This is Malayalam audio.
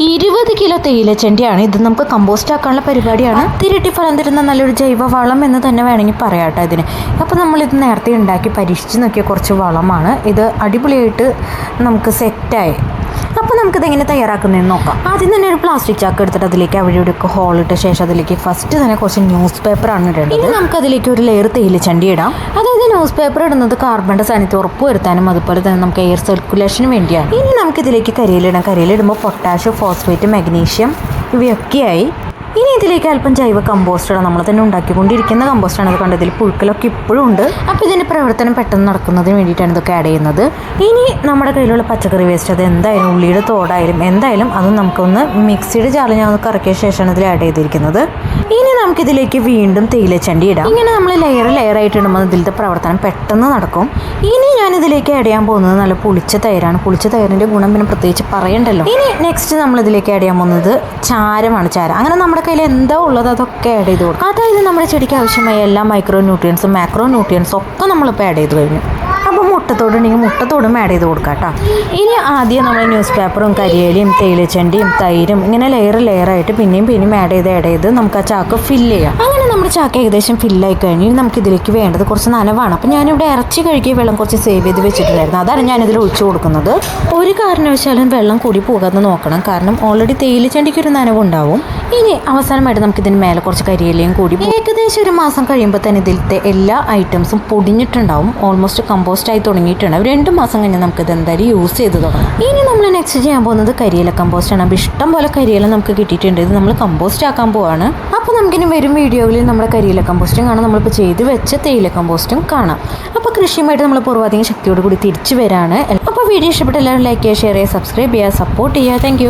ഇരുപത് കിലോ തേയിലച്ചെണ്ടിയാണ്. ഇത് നമുക്ക് കമ്പോസ്റ്റ് ആക്കാനുള്ള പരിപാടിയാണ്. തിരട്ടി ഫലം തരുന്ന നല്ലൊരു ജൈവ വളം എന്ന് തന്നെ വേണമെങ്കിൽ പറയാട്ടോ ഇതിന്. അപ്പോൾ നമ്മളിത് നേരത്തെ ഉണ്ടാക്കി പരീക്ഷിച്ച് നോക്കിയ കുറച്ച് വളമാണ്. ഇത് അടിപൊളിയായിട്ട് നമുക്ക് സെറ്റായി നമുക്കിത് എങ്ങനെ തയ്യാറാക്കുന്നതെന്ന് നോക്കാം. ആദ്യം തന്നെ ഒരു പ്ലാസ്റ്റിക് ചാക്ക് എടുത്തിട്ട് അതിലേക്ക് അവിടെ ഹോൾ ഇട്ട ശേഷം അതിലേക്ക് ഫസ്റ്റ് തന്നെ കുറച്ച് ന്യൂസ് ആണ് ഇടേണ്ടത്. ഇനി നമുക്ക് അതിലേക്ക് ഒരു ലെയർ തേയില ചണ്ടി ഇടാം. അതായത് ന്യൂസ് പേപ്പർ ഇടുന്നത് കാർബണിന്റെ സാന്നിധ്യം ഉറപ്പ് വരുത്താനും അതുപോലെ തന്നെ നമുക്ക് എയർ സർക്കുലേഷന് വേണ്ടിയാണ്. ഇനി നമുക്ക് ഇതിലേക്ക് കരിയിലിടാം കരിയിലിടുമ്പോൾ പൊട്ടാഷ്യം ഫോസ്ഫേറ്റ് മാഗ്നീഷ്യം ഇവയൊക്കെയായി ഇനി ഇതിലേക്ക് അല്പം ജൈവ കമ്പോസ്റ്റാണ് നമ്മൾ തന്നെ ഉണ്ടാക്കിക്കൊണ്ടിരിക്കുന്ന കമ്പോസ്റ്റാണ് അത് കണ്ടതിൽ പുഴുക്കലൊക്കെ ഇപ്പോഴും ഉണ്ട്. അപ്പോൾ ഇതിന്റെ പ്രവർത്തനം പെട്ടെന്ന് നടക്കുന്നതിന് വേണ്ടിയിട്ടാണ് ഇതൊക്കെ ആഡ് ചെയ്യുന്നത്. ഇനി നമ്മുടെ കയ്യിലുള്ള പച്ചക്കറി വേസ്റ്റ് അത് എന്തായാലും ഉള്ളിയുടെ തോടായാലും എന്തായാലും അത് നമുക്കൊന്ന് മിക്സിയുടെ ജാറിൽ ഞാൻ ഒന്ന് കറക്കിയ ശേഷമാണ് ഇതിൽ ആഡ് ചെയ്തിരിക്കുന്നത്. ഇനി നമുക്കിതിലേക്ക് വീണ്ടും തേയിലച്ചണ്ടി ഇടാം. ഇങ്ങനെ നമ്മൾ ലെയർ ലെയർ ആയിട്ട് ഇടുമ്പോൾ ഇതിലത്തെ പ്രവർത്തനം പെട്ടെന്ന് നടക്കും. ഇനി ഞാൻ ഇതിലേക്ക് ആഡ് ചെയ്യാൻ പോകുന്നത് നല്ല പുളിച്ച തൈരാണ്. പുളിച്ച തൈരിന്റെ ഗുണം പിന്നെ പ്രത്യേകിച്ച് പറയണ്ടല്ലോ. ഇനി നെക്സ്റ്റ് നമ്മൾ ഇതിലേക്ക് ആഡ് ചെയ്യാൻ പോകുന്നത് ചാരമാണ്. ചാരം. അങ്ങനെ നമ്മുടെ കയ്യിൽ എന്താ ഉള്ളത് അതൊക്കെ ആഡ് ചെയ്ത് കൊടുക്കും. അതായത് നമ്മുടെ ചെടിക്ക് ആവശ്യമായ എല്ലാ മൈക്രോ ന്യൂട്രിയൻസും മാക്രോ ന്യൂട്രിയൻസും ഒക്കെ നമ്മളിപ്പോൾ ആഡ് ചെയ്ത് കഴിഞ്ഞു. അപ്പോൾ മുട്ടത്തോടുണ്ടെങ്കിൽ മുട്ടത്തോടും ആഡ് ചെയ്ത് കൊടുക്കാം കേട്ടോ ഇനി ആദ്യം നമ്മൾ ന്യൂസ് പേപ്പറും കരിയേലിയും തേയിലച്ചണ്ടിയും തൈരും ഇങ്ങനെ ലെയർ ആയിട്ട് പിന്നെയും പിന്നെയും ആഡ് ചെയ്ത് ആഡ് ചെയ്ത് നമുക്ക് ആ ചാക്ക് ഫില്ല് ചെയ്യാം. അങ്ങനെ നമ്മുടെ ചാക്ക ഏകദേശം ഫില്ലായി കഴിഞ്ഞു. നമുക്ക് ഇതിലേക്ക് വേണ്ടത് കുറച്ച് നനവാണ്. അപ്പോൾ ഞാനിവിടെ ഇറച്ചി കഴുകിയ വെള്ളം കുറച്ച് സേവ് ചെയ്ത് വെച്ചിട്ടുണ്ടായിരുന്നു. അതാണ് ഞാനിതിൽ ഒഴിച്ചു കൊടുക്കുന്നത്. ഒരു കാരണവശാലും വെള്ളം കൂടി പോകാതെ നോക്കണം. കാരണം ഓൾറെഡി തേയിലച്ചണ്ടിക്ക് ഒരു നനവുണ്ടാവും. ഇനി അവസാനമായിട്ട് നമുക്ക് ഇതിന് മേലെ കുറച്ച് കരിയിലയും കൂടി ഏകദേശം ഒരു മാസം കഴിയുമ്പോൾ തന്നെ ഇതിലത്തെ എല്ലാ ഐറ്റംസും പൊടിഞ്ഞിട്ടുണ്ടാവും. ഓൾമോസ്റ്റ് കമ്പോസ്റ്റ് ആയി തുടങ്ങിയിട്ടുണ്ടാവും രണ്ട് മാസം കഴിഞ്ഞ് നമുക്ക് ഇത് എന്തായാലും യൂസ് ചെയ്ത് തുടങ്ങാം. ഇനി നമ്മൾ നെക്സ്റ്റ് ചെയ്യാൻ പോകുന്നത് കരിയില കമ്പോസ്റ്റ് ആണ്. അപ്പോൾ ഇഷ്ടം പോലെ കരിയില നമുക്ക് കിട്ടിയിട്ടുണ്ട്. ഇത് നമ്മൾ കമ്പോസ്റ്റ് ആക്കാൻ പോവാണ്. നമുക്കിനി വരും വീഡിയോകളിൽ നമ്മുടെ കരിയില കമ്പോസ്റ്റും കാണാം നമ്മളിപ്പോൾ ചെയ്ത് വെച്ച തേയില കമ്പോസ്റ്റും കാണാം. അപ്പോൾ കൃഷിയുമായിട്ട് നമ്മൾ പൂർവാധികം ശക്തിയോട് കൂടി തിരിച്ചു വരാണ്. അപ്പോൾ വീഡിയോ ഇഷ്ടപ്പെട്ട എല്ലാവരും ലൈക്ക് ചെയ്യുക ഷെയർ ചെയ്യുക സബ്സ്ക്രൈബ് ചെയ്യുക സപ്പോർട്ട് ചെയ്യുക. താങ്ക്